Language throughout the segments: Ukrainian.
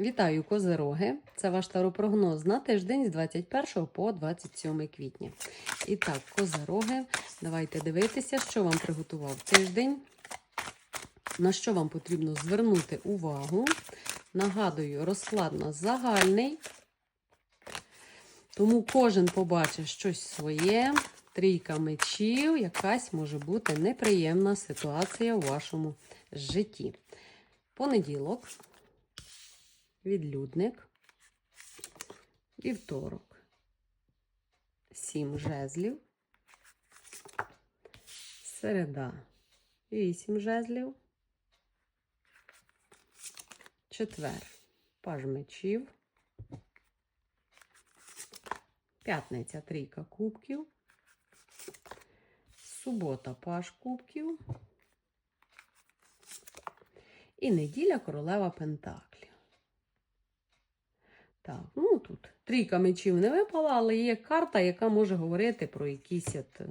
Вітаю козироги! Це ваш таропрогноз на тиждень з 21 по 27 квітня. І так, козироги, давайте дивитися, що вам приготував тиждень, на що вам потрібно звернути увагу. Нагадую, розклад у загальний, тому кожен побачить щось своє. Трійка мечів, якась може бути неприємна ситуація у вашому житті. Понеділок відлюдник, вівторок, сім жезлів, середа, вісім жезлів, четвер, паж мечів, п'ятниця, трійка кубків, субота, паж кубків. І неділя королева Пентаклів. Так, ну тут трійка мечів не випала, але є карта, яка може говорити про якісь от е,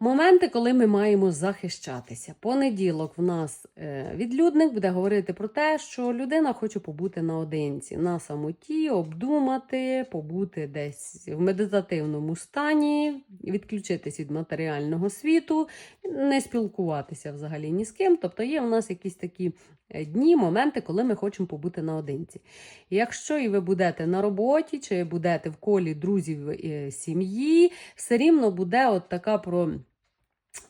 моменти, коли ми маємо захищатися. Понеділок в нас е, відлюдник буде говорити про те, що людина хоче побути наодинці, на самоті, обдумати, побути десь в медитативному стані, відключитись від матеріального світу, не спілкуватися взагалі ні з ким. Тобто є в нас якісь такі е, дні, моменти, коли ми хочемо побути наодинці. Якщо і ви будете на роботі, чи будете в колі друзів е, сім'ї, все рівно буде от така про.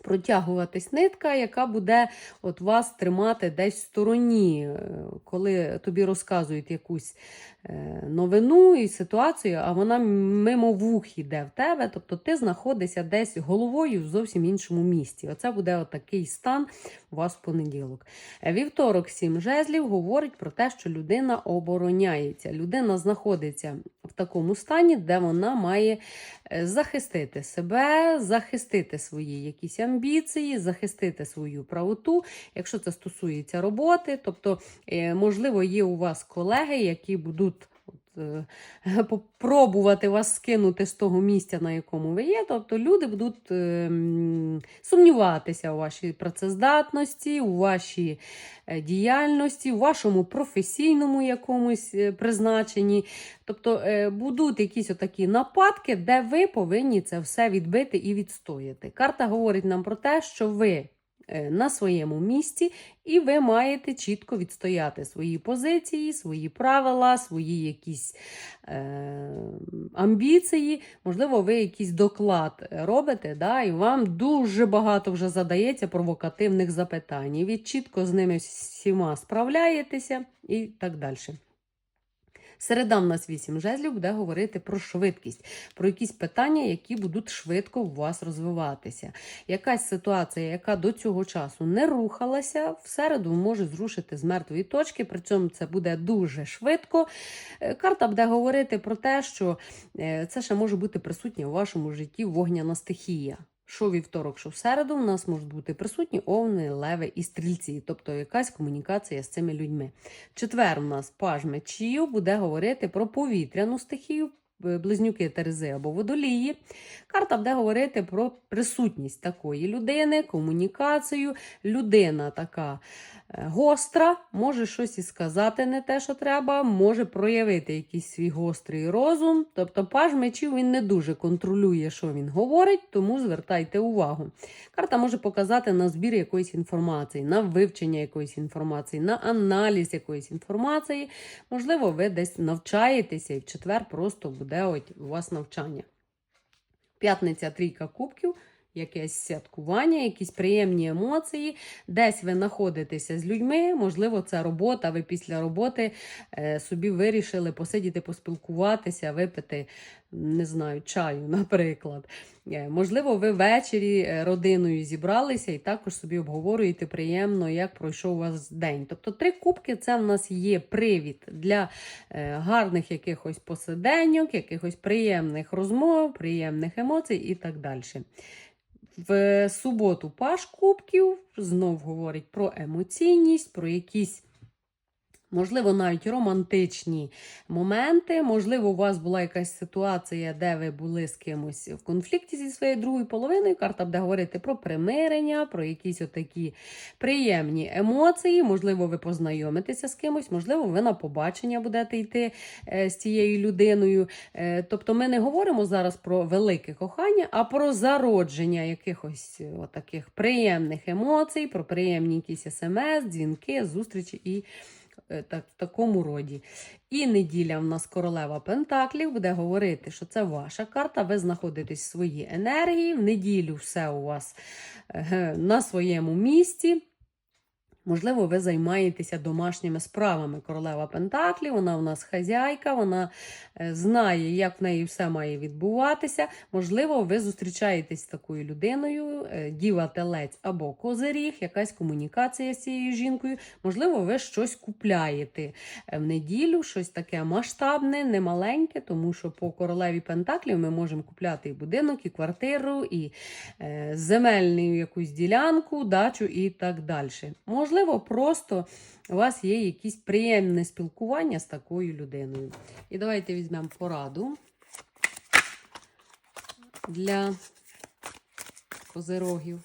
Протягуватись нитка, яка буде от вас тримати десь в стороні, е, коли тобі розказують якусь е, новину і ситуацію, а вона мимо вух йде в тебе. Тобто ти знаходишся десь головою в зовсім іншому місці. Оце буде от такий стан у вас в понеділок. Е, Вівторок, сім жезлів говорить про те, що людина обороняється. Людина знаходиться такому стані, де вона має захистити себе, захистити свої якісь амбіції, захистити свою правоту, якщо це стосується роботи. Тобто, е, можливо, є у вас колеги, які будуть. Е, Попробувати вас скинути з того місця, на якому ви є. Тобто люди будуть е, сумніватися у вашій працездатності, у вашій е, діяльності, у вашому професійному якомусь призначенні. Тобто будуть якісь отакі нападки, де ви повинні це все відбити і відстояти. Карта говорить нам про те, що ви на своєму місці, і ви маєте чітко відстояти свої позиції, свої правила, свої якісь е, амбіції. Можливо, ви якийсь доклад робите, да, і вам дуже багато вже задається провокативних запитань. І ви чітко з ними всіма справляєтеся і так далі. Середа в нас 8 жезлів буде говорити про швидкість, про якісь питання, які будуть швидко у вас розвиватися. Якась ситуація, яка до цього часу не рухалася, в середу може зрушити з мертвої точки, при цьому це буде дуже швидко. Е, Карта буде говорити про те, що е, це ще може бути присутнє у вашому житті вогняна стихія. Що вівторок, що в середу, у нас можуть бути присутні овни, леви і стрільці, тобто якась комунікація з цими людьми. Четвер у нас паж мечів буде говорити про повітряну стихію, близнюки Терези або водолії. Карта буде говорити про присутність такої людини, комунікацію. Людина така е, гостра, може щось і сказати не те, що треба, може проявити якийсь свій гострий розум. Тобто паж мечів він не дуже контролює, що він говорить, тому звертайте увагу. Карта може показати на збір якоїсь інформації, на вивчення якоїсь інформації, на аналіз якоїсь інформації. Можливо, ви десь навчаєтеся, і в четвер просто буде от у вас навчання. П'ятниця трійка кубків, якесь святкування, якісь приємні емоції. Десь ви знаходитеся з людьми, можливо, це робота. Ви після роботи е, собі вирішили посидіти, поспілкуватися, випити, не знаю, чаю, наприклад. Е, Можливо, ви ввечері е, родиною зібралися і також собі обговорюєте приємно, як пройшов у вас день. Тобто три кубки це в нас є привід для гарних якихось посиденьок, якихось приємних розмов, приємних емоцій і так далі. В суботу паш кубків знов говорить про емоційність, про якісь Можливо, навіть романтичні моменти. Можливо, у вас була якась ситуація, де ви були з кимось в конфлікті зі своєю другою половиною. Карта буде говорити про примирення, про якісь отакі приємні емоції. Можливо, ви познайомитеся з кимось, можливо, ви на побачення будете йти е, з цією людиною. Е, Тобто, ми не говоримо зараз про велике кохання, а про зародження якихось е, отаких приємних емоцій, про приємні якісь смс, дзвінки, зустрічі і так, в такому роді. І неділя в нас королева Пентаклів буде говорити, що це ваша карта. Ви знаходитесь в своїй енергії. В неділю все у вас е, на своєму місці. Можливо, ви займаєтеся домашніми справами. Королева Пентаклі, вона у нас хазяйка, вона е, знає, як в неї все має відбуватися. Можливо, ви зустрічаєтесь з такою людиною, е, діва телець або козиріг, якась комунікація з цією жінкою. Можливо, ви щось купляєте е, в неділю, щось таке масштабне, немаленьке, тому що по королеві Пентаклів ми можемо купляти і будинок, і квартиру, і земельну якусь ділянку, дачу і так далі. Можливо, просто у вас є якісь приємне спілкування з такою людиною. І давайте візьмемо пораду для козирогів.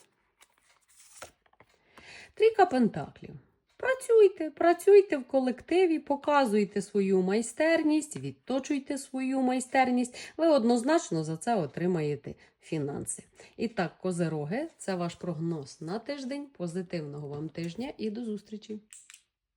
Трійка пентаклів. Працюйте, працюйте в колективі, показуйте свою майстерність, відточуйте свою майстерність. Ви однозначно за це отримаєте фінанси. І так, козероги, це ваш прогноз на тиждень. Позитивного вам тижня і до зустрічі!